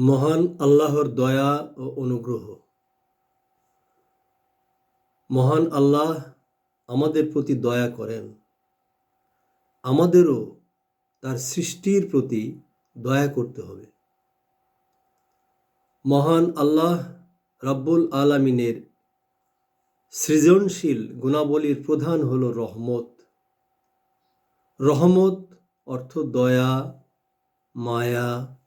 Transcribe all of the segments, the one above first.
মহান আল্লাহর দয়া ও অনুগ্রহ। মহান আল্লাহ আমাদের প্রতি দয়া করেন। আমাদেরও তার সৃষ্টির প্রতি দয়া করতে হবে। মহান আল্লাহ রাব্বুল আলামিনের সৃজনশীল গুণাবলীর প্রধান হল রহমত। রহমত অর্থ দয়া, মায়া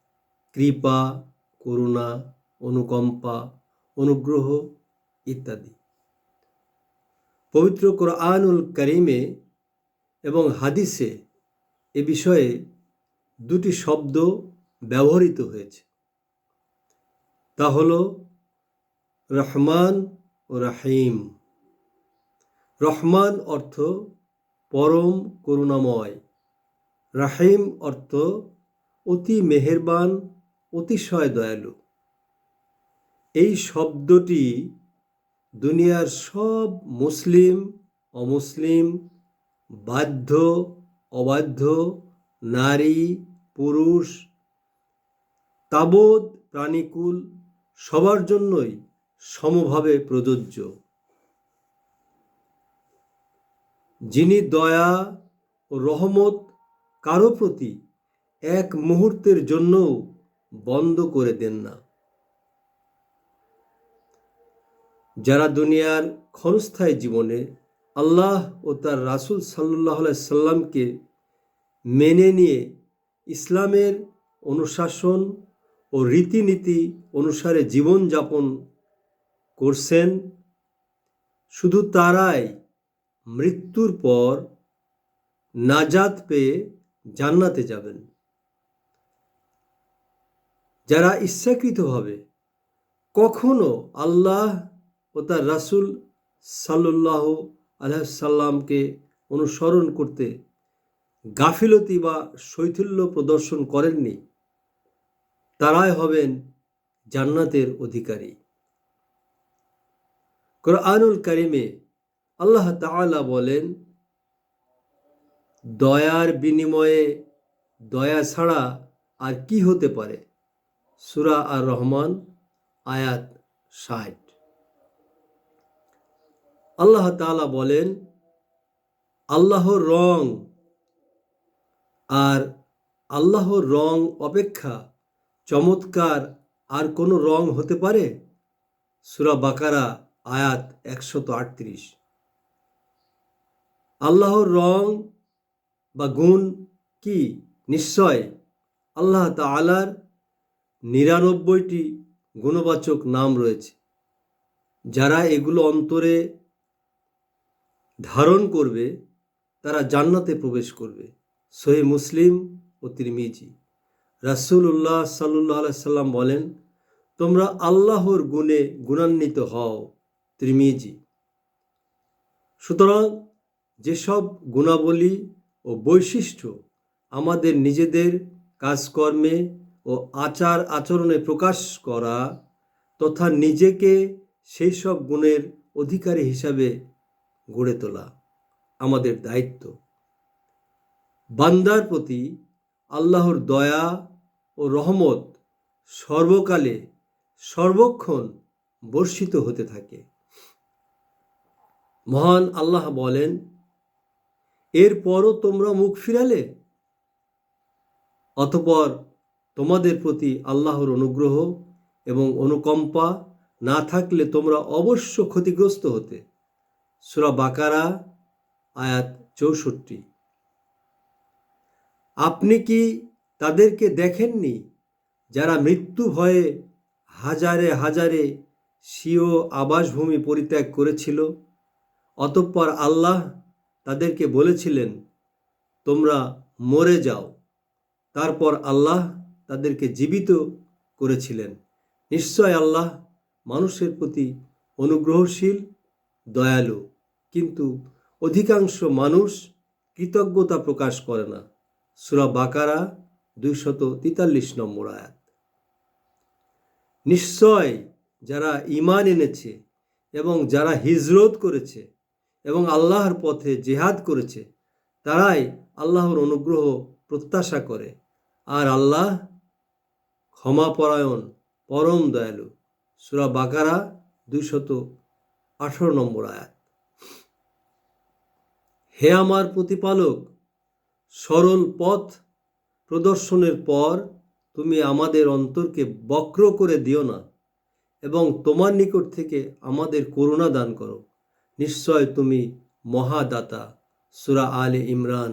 কৃপা, করুণা, অনুকম্পা, অনুগ্রহ ইত্যাদি। পবিত্র কোরআনুল করিমে এবং হাদিসে এ বিষয়ে দুটি শব্দ ব্যবহৃত হয়েছে। তা হল রহমান ও রাহিম। রহমান অর্থ পরম করুণাময়। রাহিম অর্থ অতি মেহেরবান অতিশয় দয়ালু। এই শব্দটি দুনিয়ার সব মুসলিম, অমুসলিম, বাধ্য, অবাধ্য, নারী, পুরুষ, তাবৎ প্রাণীকুল সবার জন্যই সমভাবে প্রযোজ্য। যিনি দয়া ও রহমত কারও প্রতি এক মুহূর্তের জন্যও বন্ধ করে দেন না। যারা দুনিয়ার ক্ষণস্থায়ী জীবনে আল্লাহ ও তার রাসুল সাল্লাহ সাল্লামকে মেনে নিয়ে ইসলামের অনুশাসন ও রীতিনীতি অনুসারে জীবনযাপন করছেন, শুধু তারাই মৃত্যুর পর নাজাত পেয়ে জান্নাতে যাবেন। যারা ইচ্ছাকৃতভাবে কখনো আল্লাহ ও তার রাসুল সাল্লাহ আলহাসাল্লামকে অনুসরণ করতে গাফিলতি বা শৈথিল্য প্রদর্শন করেননি, তারাই হবেন জান্নাতের অধিকারী। কোরআনুল কারিমে আল্লাহ তাআলা বলেন, দয়ার বিনিময়ে দয়া ছাড়া আর কি হতে পারে? সুরা আর রহমান আয়াত ষাট। আল্লাহ তাআলা বলেন, আল্লাহর রং আর আল্লাহর রং অপেক্ষা চমৎকার আর কোনো রং হতে পারে? সুরা বাকারা, আয়াত একশত আটত্রিশ। আল্লাহর রং বা গুণ কি? নিশ্চয় আল্লাহ তালার নিরানব্বইটি গুণবাচক নাম রয়েছে, যারা এগুলো অন্তরে ধারণ করবে, তারা জান্নাতে প্রবেশ করবে। সহি মুসলিম ও তিরমিজি। রাসুল্লাহ সাল্লাহ সাল্লাম বলেন, তোমরা আল্লাহর গুণে গুণান্বিত হও। ত্রিমিজি। সুতরাং যেসব গুণাবলী ও বৈশিষ্ট্য আমাদের নিজেদের কাজকর্মে ও আচার আচরণে প্রকাশ করা তথা নিজেকে সেই সব গুণের অধিকারী হিসাবে গড়ে তোলা আমাদের দায়িত্ব। বান্দার প্রতি আল্লাহর দয়া ও রহমত সর্বকালে সর্বক্ষণ বর্ষিত হতে থাকে। মহান আল্লাহ বলেন, এরপরও তোমরা মুখ ফিরালে? অতপর তোমাদের প্রতি আল্লাহর অনুগ্রহ এবং অনুকম্পা না থাকলে তোমরা অবশ্য ক্ষতিগ্রস্ত হতে। সুরা বাকারা, আয়াত চৌষট্টি। আপনি কি তাদেরকে দেখেননি যারা মৃত্যু ভয়ে হাজারে হাজারে স্বীয় আবাসভূমি পরিত্যাগ করেছিল? অতঃপর আল্লাহ তাদেরকে বলেছিলেন, তোমরা মরে যাও। তারপর আল্লাহ তাদেরকে জীবিত করেছিলেন। নিশ্চয় আল্লাহ মানুষের প্রতি অনুগ্রহশীল, দয়ালু, কিন্তু অধিকাংশ মানুষ কৃতজ্ঞতা প্রকাশ করে না। সুরা বাকারা দুইশত তেতাল্লিশ নম্বর আয়াত। নিশ্চয় যারা ইমান এনেছে এবং যারা হিজরত করেছে এবং আল্লাহর পথে জেহাদ করেছে, তারাই আল্লাহর অনুগ্রহ প্রত্যাশা করে। আর আল্লাহ ক্ষমাপরায়ণ, পরম দয়ালু। সুরা বাকারা, দুইশত আঠারো নম্বর আয়াত। হে আমার প্রতিপালক, সরল পথ প্রদর্শনের পর তুমি আমাদের অন্তরকে বক্র করে দিও না এবং তোমার নিকট থেকে আমাদের করুণা দান করো। নিশ্চয় তুমি মহাদাতা। সুরা আলে ইমরান